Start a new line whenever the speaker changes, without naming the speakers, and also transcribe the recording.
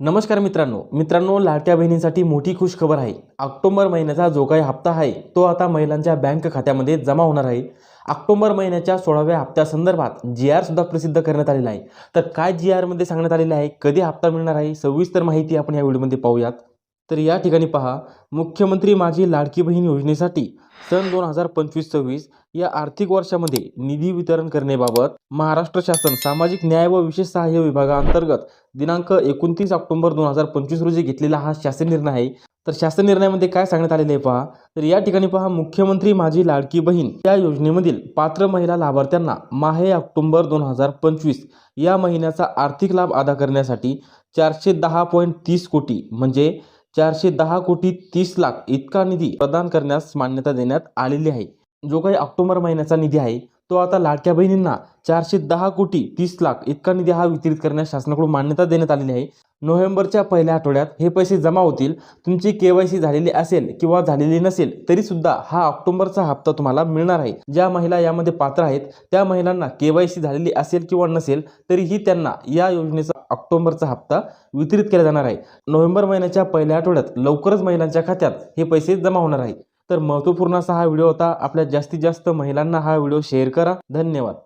नमस्कार मित्रांनो. मित्रांनो लाडक्या बहिणींसाठी मोठी खुश खबर आहे. ऑक्टोबर महिन्याचा जो काही हप्ता आहे तो आता महिलांच्या बँक खात्यामध्ये जमा होणार आहे. ऑक्टोबर महिन्याच्या सोळाव्या हप्त्यासंदर्भात जी आर सुद्धा प्रसिद्ध करण्यात आलेला आहे. तर काय जी आरमध्ये सांगण्यात आलेलं आहे कधी हप्ता मिळणार आहे सविस्तर माहिती आपण या व्हिडिओमध्ये पाहूयात. तर या ठिकाणी पहा मुख्यमंत्री माझी लाडकी बहीण योजनेसाठी सन दोन हजार पंचवीस सव्वीस या आर्थिक वर्षामध्ये निधी वितरण करण्याबाबत महाराष्ट्र शासन सामाजिक न्याय व विशेष सहाय्य विभागाअंतर्गत दिनांक एकोणतीस ऑक्टोबर दोन हजार पंचवीस रोजी घेतलेला हा शासन निर्णय आहे. तर शासन निर्णयामध्ये काय सांगण्यात आलेले आहे पहा तर या ठिकाणी पहा मुख्यमंत्री माझी लाडकी बहीण या योजनेमधील पात्र महिला लाभार्थ्यांना माहे ऑक्टोबर दोन हजार पंचवीस या महिन्याचा आर्थिक लाभ अदा करण्यासाठी चारशे दहा पॉईंट तीस कोटी म्हणजे चारशे दहा कोटी तीस लाख इतका निधी प्रदान करण्यास मान्यता देण्यात आलेली आहे. जो काही ऑक्टोबर महिन्याचा निधी आहे तो आता लाडक्या बहिणींना चारशे दहा कोटी तीस लाख इतका निधी हा वितरित करण्यास शासनाकडून मान्यता देण्यात आलेली आहे. नोव्हेंबरच्या पहिल्या आठवड्यात हे पैसे जमा होतील तुमची केवायसी झालेली असेल किंवा झालेली नसेल तरी सुद्धा हा ऑक्टोबरचा हप्ता तुम्हाला मिळणार आहे. ज्या महिला यामध्ये पात्र आहेत त्या महिलांना केवायसी झालेली असेल किंवा नसेल तरीही त्यांना या योजनेचा ऑक्टोबरचा हप्ता वितरित केला जाणार आहे. नोव्हेंबर महिन्याच्या पहिल्या आठवड्यात लवकरच महिलांच्या खात्यात हे पैसे जमा होणार आहे. तर महत्त्वपूर्ण असा हा व्हिडिओ होता. आपल्या जास्तीत जास्त महिलांना हा व्हिडिओ शेअर करा. धन्यवाद.